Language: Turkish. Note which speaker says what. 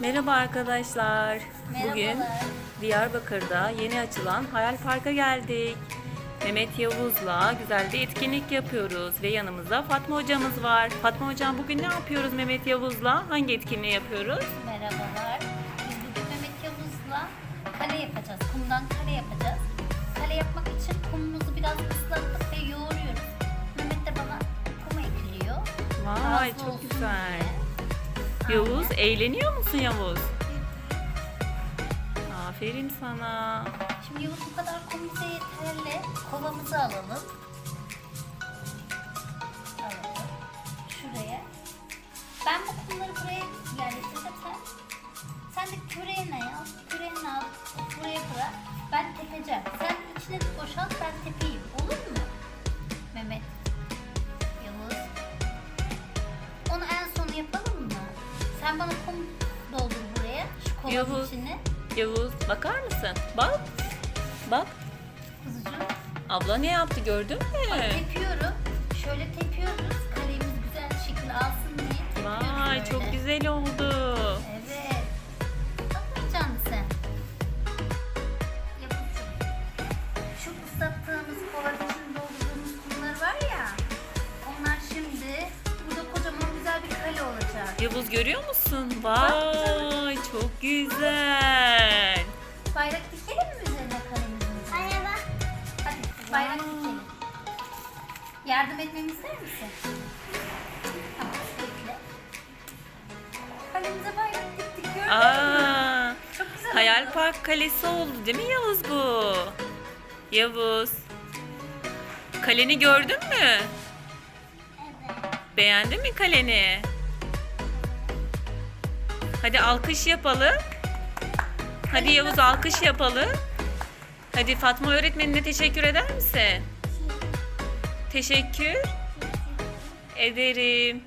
Speaker 1: Merhaba arkadaşlar. Bugün
Speaker 2: Merhabalar.
Speaker 1: Diyarbakır'da yeni açılan Hayal Park'a geldik. Mehmet Yavuz'la güzel bir etkinlik yapıyoruz ve yanımızda Fatma hocamız var. Fatma hocam bugün ne yapıyoruz Mehmet Yavuz'la? Hangi etkinliği yapıyoruz?
Speaker 2: Merhabalar. Biz bugün Mehmet Yavuz'la kale yapacağız. Kumdan kale yapacağız. Kale yapmak için kumumuzu biraz ıslattık ve yoğuruyoruz. Mehmet de bana kum ekliyor.
Speaker 1: Vay
Speaker 2: Razı
Speaker 1: çok güzel.
Speaker 2: diye.
Speaker 1: Yavuz eğleniyor musun Yavuz? Aferin sana.
Speaker 2: Şimdi Yavuz bu kadar bize yeterli. Kovamızı alalım. Alalım. Şuraya. Ben bu kumları buraya yerleştireceğim. Sen, de küreğine al. Küreğini al. Buraya bırak. Ben tepeceğim. Sen içine boşalt ben tepeyim. Sen bana kum doldur buraya. Şu kovanın
Speaker 1: Yavuz.
Speaker 2: içine.
Speaker 1: Yavuz bakar mısın? Bak. Bak.
Speaker 2: Kuzucuğum.
Speaker 1: Abla ne yaptı gördün mü?
Speaker 2: Tepiyorum. Şöyle tepiyoruz. Kalemiz güzel şekil alsın diye tepiyoruz
Speaker 1: Vay
Speaker 2: böyle.
Speaker 1: çok güzel oldu. Yavuz görüyor musun? Vay çok güzel.
Speaker 2: Bayrak dikelim mi üzerine kalemizin? Anne bak. Hadi bayrak dikelim. Yardım etmemi ister misin? Tamam bekle. Kalemize bayrak diktik gördün mü?
Speaker 1: Aa,
Speaker 2: Çok güzel
Speaker 1: Hayal
Speaker 2: oldu.
Speaker 1: Park Kalesi oldu değil mi Yavuz bu? Yavuz. Kaleni gördün mü?
Speaker 2: Evet.
Speaker 1: Beğendin mi kaleni? Hadi alkış yapalım. Hadi Yavuz alkış yapalım. Hadi Fatma öğretmenine teşekkür eder misin? Teşekkür ederim.